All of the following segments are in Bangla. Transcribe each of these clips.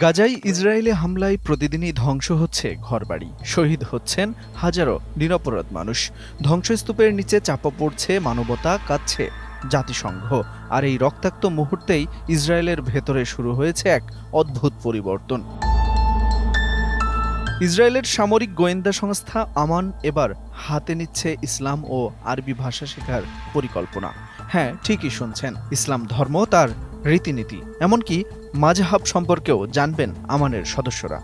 গাজায় ইসরায়েলি হামলায় প্রতিদিনই ধ্বংস হচ্ছে ঘরবাড়ি। শহীদ হচ্ছেন হাজারো নিরপরাধ মানুষ। ধ্বংসস্তূপের নিচে চাপা পড়ছে মানবতা, কাঁদছে জাতিসংঘ। আর এই রক্তাক্ত মুহূর্তেই ইসরায়েলের ভেতরে শুরু হয়েছে এক অদ্ভুত পরিবর্তন। ইসরায়েলের সামরিক গোয়েন্দা সংস্থা আমান এবার হাতে নিচ্ছে ইসলাম ও আরবি ভাষা শেখার পরিকল্পনা। হ্যাঁ ঠিকই শুনছেন, ইসলাম ধর্ম তার রীতিনীতি, এমনকি মাঝহাব সম্পর্কেও জানবেন আমানের সদস্যরা।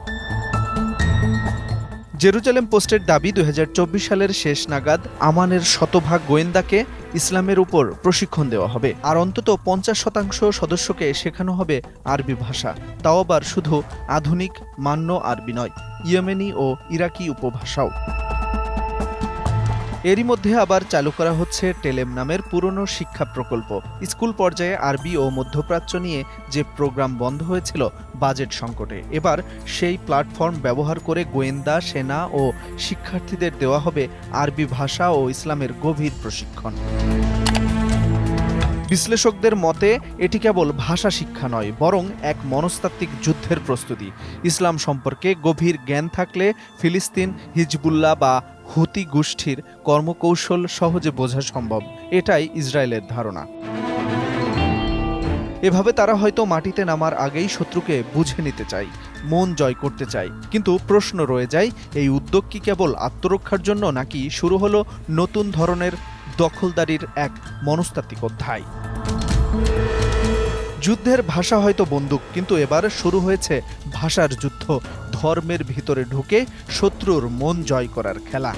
জেরুজালেম পোস্টের দাবি দু হাজার চব্বিশ সালের শেষ নাগাদ আমানের শতভাগ গোয়েন্দাকে ইসলামের উপর প্রশিক্ষণ দেওয়া হবে। আর অন্তত পঞ্চাশ শতাংশ সদস্যকে শেখানো হবে আরবি ভাষা। তাও আবার শুধু আধুনিক, মান্য আরবি নয়, ইয়েমেনি ও ইরাকি উপভাষাও। এরই মধ্যে আবার চালু করা হচ্ছে টেলেম নামের পুরনো শিক্ষা প্রকল্প। স্কুল পর্যায়ে আরবি ও মধ্যপ্রাচ্য নিয়ে যে প্রোগ্রাম বন্ধ হয়েছিল বাজেট সংকটে, এবার সেই প্ল্যাটফর্ম ব্যবহার করে গোয়েন্দা, সেনা ও শিক্ষার্থীদের দেওয়া হবে আরবি ভাষা ও ইসলামের গভীর প্রশিক্ষণ। বিশ্লেষকদের মতে, এটি কেবল ভাষা শিক্ষা নয়, বরং এক মনস্তাত্ত্বিক যুদ্ধের প্রস্তুতি। ইসলাম সম্পর্কে গভীর জ্ঞান থাকলে ফিলিস্তিন, হিজবুল্লাহ বা হুতি গোষ্ঠীর কর্মকৌশল সহজে বোঝা সম্ভব। এটাই ইসরায়েলের ধারণা। এভাবে তারা হয়তো মাটিতে নামার আগেই শত্রুকে বুঝে নিতে চায়, মন জয় করতে চায়। কিন্তু প্রশ্ন রয়ে যায়, এই উদ্যোগ কি কেবল আত্মরক্ষার জন্য নাকি শুরু হলো নতুন ধরনের দখলদারির এক মনস্তাত্ত্বিক অধ্যায়। যুদ্ধের ভাষা হয়তো বন্দুক, কিন্তু এবার শুরু হয়েছে ভাষার যুদ্ধ। ধর্মের ভিতরে ঢুকে শত্রুর মন জয় করার খেলা।